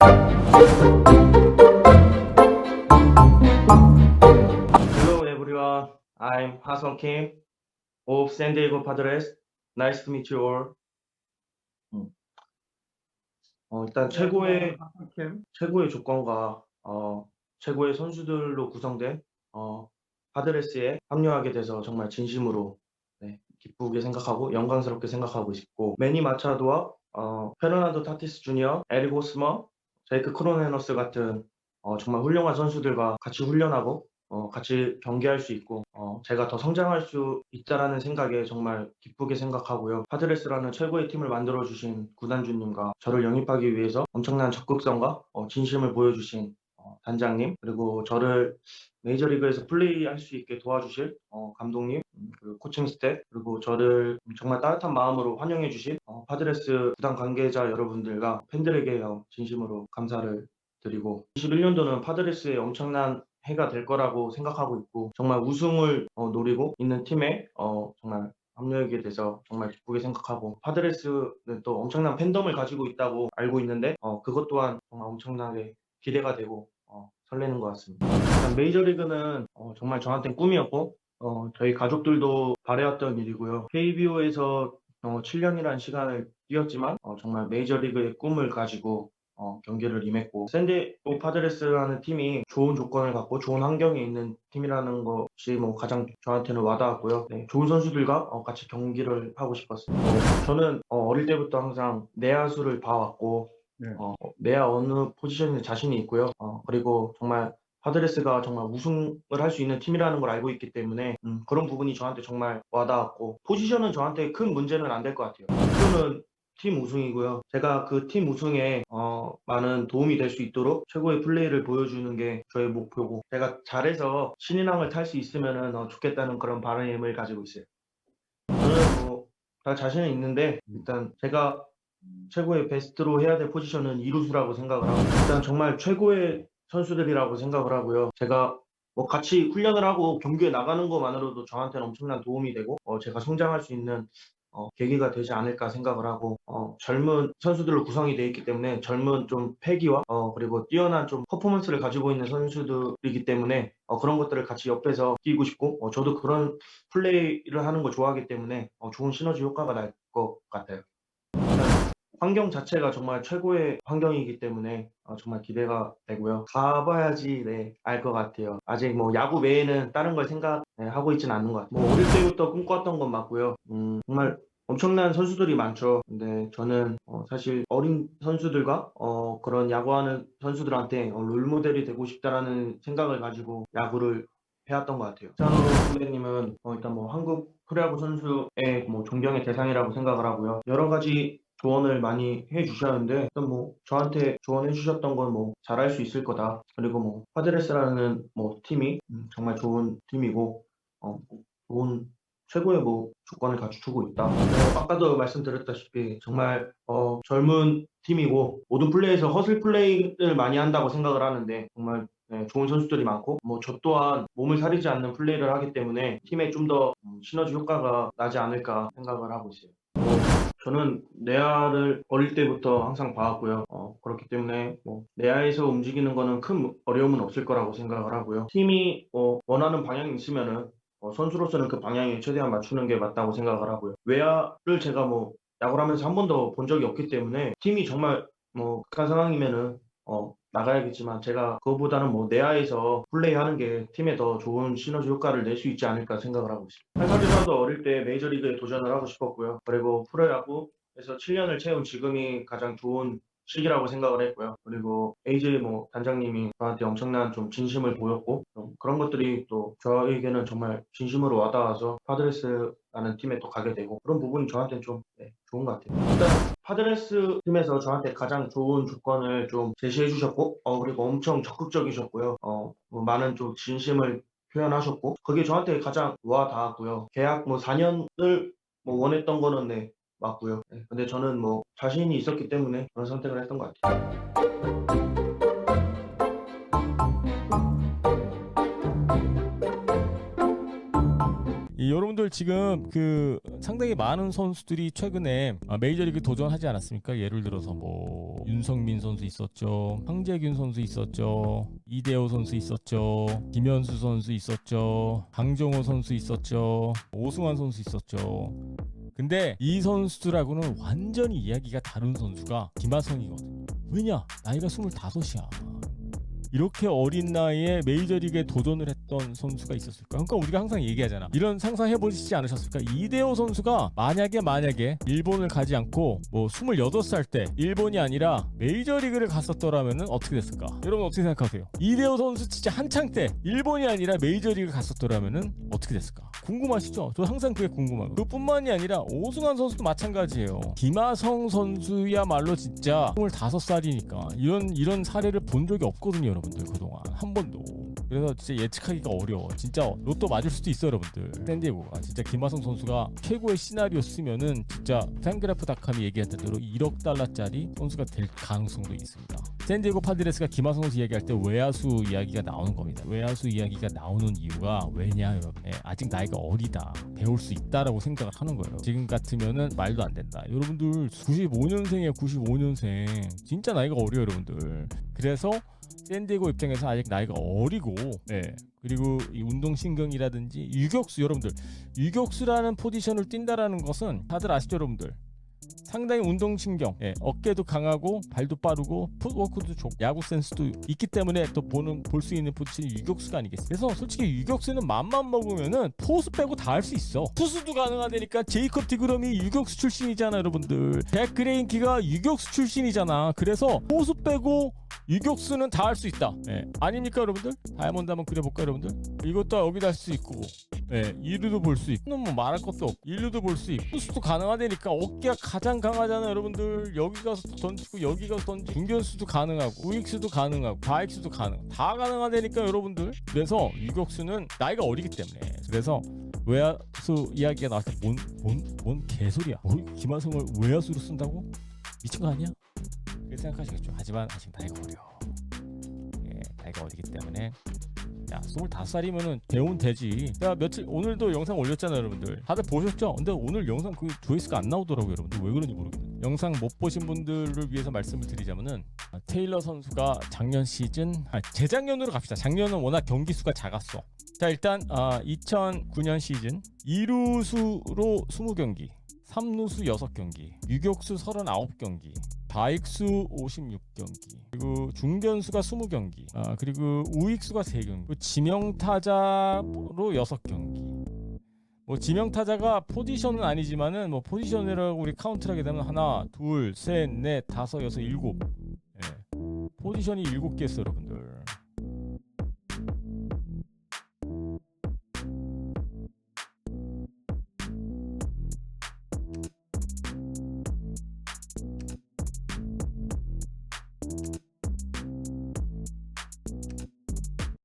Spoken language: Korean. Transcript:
Hello everyone, I'm Hasan Kim of San Diego Padres. Nice to meet you all. 음. 어, 일단 최고의 캠. 최고의 조건과 어, 최고의 선수들로 구성된 어, 파드레스에 합류하게 돼서 정말 진심으로 네, 기쁘게 생각하고 영광스럽게 생각하고 싶고 매니 마차도와 어, 페르난도 타티스 주니어, 에릭 호스머, 제이크 크로네너스 같은 어, 정말 훌륭한 선수들과 같이 훈련하고 어, 같이 경기할 수 있고 어, 제가 더 성장할 수 있다라는 생각에 정말 기쁘게 생각하고요. 파드레스라는 최고의 팀을 만들어 주신 구단주님과 저를 영입하기 위해서 엄청난 적극성과 어, 진심을 보여주신 어, 단장님 그리고 저를 메이저리그에서 플레이할 수 있게 도와주실 어, 감독님 음, 그리고 코칭 스텝 그리고 저를 정말 따뜻한 마음으로 환영해 주신 어, 파드레스 구단 관계자 여러분들과 팬들에게 어, 진심으로 감사를 드리고 21년도는 파드레스의 엄청난 해가 될 거라고 생각하고 있고 정말 우승을 어, 노리고 있는 팀에 어, 정말 합류하게 돼서 정말 기쁘게 생각하고 파드레스는 또 엄청난 팬덤을 가지고 있다고 알고 있는데 어, 그것 또한 정말 엄청나게 기대가 되고 어, 설레는 것 같습니다. 메이저리그는 어, 정말 저한테는 꿈이었고 어, 저희 가족들도 바래왔던 일이고요. KBO에서 어, 7년이라는 시간을 뛰었지만 어, 정말 메이저리그의 꿈을 가지고 어, 경기를 임했고 샌디에고 파드레스라는 팀이 좋은 조건을 갖고 좋은 환경에 있는 팀이라는 것이 뭐 가장 저한테는 와닿았고요. 네, 좋은 선수들과 어, 같이 경기를 하고 싶었습니다. 어, 저는 어, 어릴 때부터 항상 내야수를 봐왔고 네. 어, 내야 어느 포지션에 자신이 있고요. 어, 그리고 정말 파드레스가 정말 우승을 할 수 있는 팀이라는 걸 알고 있기 때문에 음, 그런 부분이 저한테 정말 와닿았고 포지션은 저한테 큰 문제는 안 될 것 같아요. 목표는 팀 우승이고요. 제가 그 팀 우승에 어, 많은 도움이 될 수 있도록 최고의 플레이를 보여주는 게 저의 목표고 제가 잘해서 신인왕을 탈 수 있으면 어, 좋겠다는 그런 바람을 가지고 있어요. 저는 뭐 다 자신은 있는데 일단 제가 최고의 베스트로 해야 될 포지션은 이루수라고 생각을 하고 일단 정말 최고의 선수들이라고 생각을 하고요. 제가 뭐 같이 훈련을 하고 경기에 나가는 것만으로도 저한테는 엄청난 도움이 되고 어, 제가 성장할 수 있는 어, 계기가 되지 않을까 생각을 하고 어, 젊은 선수들로 구성이 되어 있기 때문에 젊은 좀 패기와 어, 그리고 뛰어난 좀 퍼포먼스를 가지고 있는 선수들이기 때문에 어, 그런 것들을 같이 옆에서 뛰고 싶고 어, 저도 그런 플레이를 하는 거 좋아하기 때문에 어, 좋은 시너지 효과가 날 것 같아요. 환경 자체가 정말 최고의 환경이기 때문에 어, 정말 기대가 되고요. 가봐야지 네, 알 것 같아요. 아직 뭐 야구 외에는 다른 걸 생각하고 있지는 않는 것 같아요. 뭐 어릴 때부터 꿈꿨던 건 맞고요. 음, 정말 엄청난 선수들이 많죠. 근데 저는 어, 사실 어린 선수들과 어, 그런 야구하는 선수들한테 어, 롤모델이 되고 싶다라는 생각을 가지고 야구를 해왔던 것 같아요. 장우 선배님은 어, 일단 뭐 한국 프로야구 선수의 뭐 존경의 대상이라고 생각을 하고요. 여러 가지 조언을 많이 해 주셨는데 일단 뭐 저한테 조언해 주셨던 건 뭐 잘할 수 있을 거다. 그리고 뭐 파드레스라는 뭐 팀이 음, 정말 좋은 팀이고 어, 좋은 최고의 뭐 조건을 갖추고 있다. 뭐 아까도 말씀드렸다시피 정말 어, 젊은 팀이고 모든 플레이에서 허슬 플레이를 많이 한다고 생각을 하는데 정말 네, 좋은 선수들이 많고 뭐 저 또한 몸을 사리지 않는 플레이를 하기 때문에 팀에 좀 더 시너지 효과가 나지 않을까 생각을 하고 있어요. 뭐 저는 내야를 어릴 때부터 항상 봐왔고요. 어, 그렇기 때문에 뭐 내야에서 움직이는 거는 큰 어려움은 없을 거라고 생각을 하고요. 팀이 어, 원하는 방향이 있으면은 어, 선수로서는 그 방향에 최대한 맞추는 게 맞다고 생각을 하고요. 외야를 제가 뭐 야구를 하면서 한 번도 본 적이 없기 때문에 팀이 정말 뭐 극한 상황이면은 어, 나가야겠지만 제가 그거보다는 뭐 내야에서 플레이하는 게 팀에 더 좋은 시너지 효과를 낼 수 있지 않을까 생각을 하고 있습니다. 한살이라도 어릴 때 메이저리그에 도전을 하고 싶었고요. 그리고 프로야구에서 7년을 채운 지금이 가장 좋은 시기라고 생각을 했고요. 그리고 AJ 뭐 단장님이 저한테 엄청난 좀 진심을 보였고 좀 그런 것들이 또 저에게는 정말 진심으로 와닿아서 파드레스라는 팀에 또 가게 되고 그런 부분이 저한테는 좀 네, 좋은 것 같아요. 일단 파드레스 팀에서 저한테 가장 좋은 조건을 좀 제시해 주셨고 어 그리고 엄청 적극적이셨고요. 어뭐 많은 좀 진심을 표현하셨고 그게 저한테 가장 와 닿았고요. 계약 뭐 4년을 뭐 원했던 거는 네 맞고요. 네, 근데 저는 뭐 자신이 있었기 때문에 그런 선택을 했던 것 같아요. 이 여러분들 지금 그 상당히 많은 선수들이 최근에 아, 메이저리그 도전하지 않았습니까? 예를 들어서 뭐 윤성민 선수 있었죠, 황재균 선수 있었죠, 이대호 선수 있었죠, 김현수 선수 있었죠, 강정호 선수 있었죠, 오승환 선수 있었죠. 근데 이 선수들하고는 완전히 이야기가 다른 선수가 김하성이거든요. 왜냐? 나이가 25이야. 이렇게 어린 나이에 메이저리그에 도전을 했 던 선수가 있었을까? 그러니까 우리가 항상 얘기하잖아. 이런 상상해 보시지 않으셨을까? 이대호 선수가 만약에 만약에 일본을 가지 않고 뭐 28살 때 일본이 아니라 메이저리그를 갔었더라면은 어떻게 됐을까? 여러분 어떻게 생각하세요? 이대호 선수 진짜 한창 때 일본이 아니라 메이저리그 갔었더라면은 어떻게 됐을까? 궁금하시죠? 저 항상 그게 궁금하고 그뿐만이 아니라 오승환 선수도 마찬가지예요. 김하성 선수야말로 진짜 25살이니까 이런 이런 사례를 본 적이 없거든요, 여러분들 그동안 한 번도. 그래서 진짜 예측하기가 어려워. 진짜 로또 맞을 수도 있어, 여러분들. 샌디에고가 진짜 김하성 선수가 최고의 시나리오 쓰면은 진짜 팬그래프닷컴이 얘기했던 대로 1억 달러짜리 선수가 될 가능성도 있습니다. 샌디에고 파드레스가 김하성 선수 얘기할 때 외야수 이야기가 나오는 겁니다. 외야수 이야기가 나오는 이유가 왜냐, 여러분? 예, 아직 나이가 어리다. 배울 수 있다라고 생각을 하는 거예요. 지금 같으면은 말도 안 된다. 여러분들 95년생이에요, 95년생. 진짜 나이가 어려요, 여러분들. 그래서 샌디에고 입장에서 아직 나이가 어리고, 예. 그리고 이 운동 신경이라든지 유격수 여러분들. 유격수라는 포지션을 뛴다라는 것은 다들 아시죠 여러분들? 상당히 운동 신경. 예, 어깨도 강하고 발도 빠르고 풋워크도 좋고 야구 센스도 있기 때문에 또 보는 볼 수 있는 포지션이 유격수가 아니겠어요 그래서 솔직히 유격수는 맘만 먹으면은 포수 빼고 다 할 수 있어. 투수도 가능하다니까 제이컵 디그럼이 유격수 출신이잖아 여러분들. 백 그레인키가 유격수 출신이잖아. 그래서 포수 빼고 유격수는 다 할 수 있다. 예, 아닙니까 여러분들? 다이아몬드 한번 그려볼까 여러분들? 이것도 여기다 할 수 있고. 예, 2루도 볼 수 있고. 뭐 말할 것도 없고. 1루도 볼 수 있고. 투수도 가능하다니까. 어깨가 가장 강하잖아 여러분들. 여기 가서 던지고 여기 가서 던지고. 중견수도 가능하고 우익수도 가능하고 좌익수도 가능 다 가능하다니까 여러분들. 그래서 유격수는 나이가 어리기 때문에. 그래서 외야수 이야기가 나왔을 때뭔 뭔 뭔 개소리야. 뭐, 김하성을 외야수로 쓴다고? 미친 거 아니야? 그렇게 생각하시겠죠 하지만 아직 나이가 어려 예, 나이가 어리기 때문에 야, 25살이면은 배운 되지. 야, 며칠 오늘도 영상 올렸잖아요, 여러분들. 다들 보셨죠? 근데 오늘 영상 그 조회수가 안 나오더라고요, 여러분들. 왜 그런지 모르겠네. 영상 못 보신 분들을 위해서 말씀을 드리자면은 아, 테일러 선수가 작년 시즌 아, 재작년으로 갑시다. 작년은 워낙 경기 수가 작았어. 자, 일단 아, 2009년 시즌 2루수로 20경기, 3루수 6경기, 유격수 39경기, 좌익수 56경기, 그리고 중견수가 20경기, 아, 그리고 우익수가 3경기, 그리고 지명타자로 6경기. 뭐 지명타자가 포지션은 아니지만은 뭐 포지션이라고 우리 카운트를 하게 되면 하나, 둘, 셋, 넷, 다섯, 여섯, 일곱. 예. 포지션이 일곱 개 있어, 여러분들.